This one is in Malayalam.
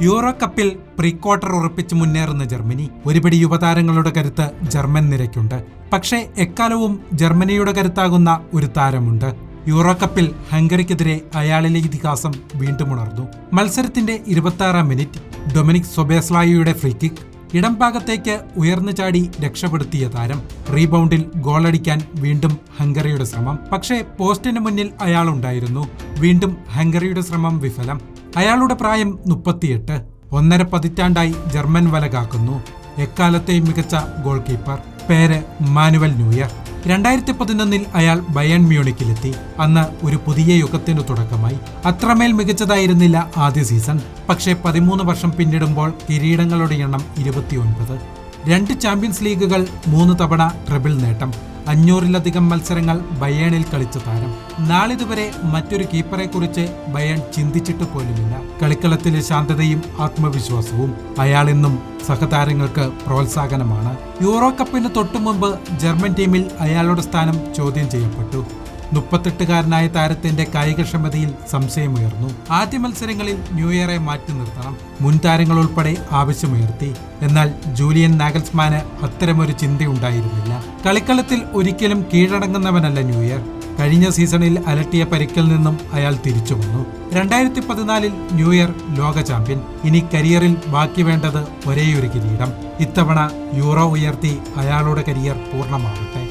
യൂറോ കപ്പിൽ പ്രീ ക്വാർട്ടർ ഉറപ്പിച്ച് മുന്നേറുന്ന ജർമ്മനി. ഒരുപടി യുവതാരങ്ങളുടെ കരുത്ത് ജർമ്മൻ നിരക്കുണ്ട്. പക്ഷേ എക്കാലവും ജർമ്മനിയുടെ കരുത്താകുന്ന ഒരു താരമുണ്ട്. യൂറോ കപ്പിൽ ഹംഗറിക്കെതിരെ അയാളിലെ ഇതിഹാസം വീണ്ടും ഉണർന്നു. മത്സരത്തിന്റെ ഇരുപത്തി മിനിറ്റ് ഡൊമിനിക് സൊബേസ്ലായിയുടെ ഫ്രീ കിക്ക് ഉയർന്നു ചാടി രക്ഷപ്പെടുത്തിയ താരം. റീബൗണ്ടിൽ ഗോളടിക്കാൻ വീണ്ടും ഹംഗറിയുടെ ശ്രമം. പക്ഷേ പോസ്റ്റിന് മുന്നിൽ അയാളുണ്ടായിരുന്നു. വീണ്ടും ഹംഗറിയുടെ ശ്രമം വിഫലം. അയാളുടെ പ്രായം മുപ്പത്തിയെട്ട്. ഒന്നര പതിറ്റാണ്ടായി ജർമ്മൻ വല കാക്കുന്നു എക്കാലത്തെയും മികച്ച ഗോൾ കീപ്പർ പേര് മാനുവൽ ന്യൂയർ. രണ്ടായിരത്തി പതിനൊന്നിൽ അയാൾ ബയൺ മ്യൂണിക്കിലെത്തി. അന്ന് ഒരു പുതിയ യുഗത്തിന് തുടക്കമായി. അത്രമേൽ മികച്ചതായിരുന്നില്ല ആദ്യ സീസൺ. പക്ഷേ പതിമൂന്ന് വർഷം പിന്നിടുമ്പോൾ കിരീടങ്ങളുടെ എണ്ണം ഇരുപത്തിയൊൻപത്. രണ്ട് ചാമ്പ്യൻസ് ലീഗുകൾ മൂന്ന് തവണ ട്രിബിൾ നേട്ടം. അഞ്ഞൂറിലധികം മത്സരങ്ങൾ ബയേണിൽ കളിച്ച താരം. നാളിതുവരെ മറ്റൊരു കീപ്പറെ കുറിച്ച് ബയൺ ചിന്തിച്ചിട്ട് പോലുമില്ല. കളിക്കളത്തിലെ ശാന്തതയും ആത്മവിശ്വാസവും അയാൾ ഇന്നും സഹതാരങ്ങൾക്ക് പ്രോത്സാഹനമാണ്. യൂറോ കപ്പിന് തൊട്ടു മുമ്പ് ജർമ്മൻ ടീമിൽ അയാളുടെ സ്ഥാനം ചോദ്യം ചെയ്യപ്പെട്ടു. മുപ്പത്തെട്ടുകാരനായ താരത്തിന്റെ കായികക്ഷമതയിൽ സംശയമുയർന്നു. ആദ്യ മത്സരങ്ങളിൽ ന്യൂ ഇയറെ മാറ്റി നിർത്തണം. മുൻ താരങ്ങൾ ഉൾപ്പെടെ ആവശ്യമുയർത്തി. എന്നാൽ ജൂലിയൻ നാഗൽസ്മാന് അത്തരമൊരു ചിന്തയുണ്ടായിരുന്നില്ല. കളിക്കളത്തിൽ ഒരിക്കലും കീഴടങ്ങുന്നവനല്ല ന്യൂ ഇയർ. കഴിഞ്ഞ സീസണിൽ അലട്ടിയ പരിക്കിൽ നിന്നും അയാൾ തിരിച്ചു വന്നു. രണ്ടായിരത്തി പതിനാലിൽ ന്യൂ ഇയർ ലോക ചാമ്പ്യൻ. ഇനി കരിയറിൽ ബാക്കി വേണ്ടത് ഒരേയൊരു കിരീടം. ഇത്തവണ യൂറോ ഉയർത്തി അയാളുടെ കരിയർ പൂർണമാവട്ടെ.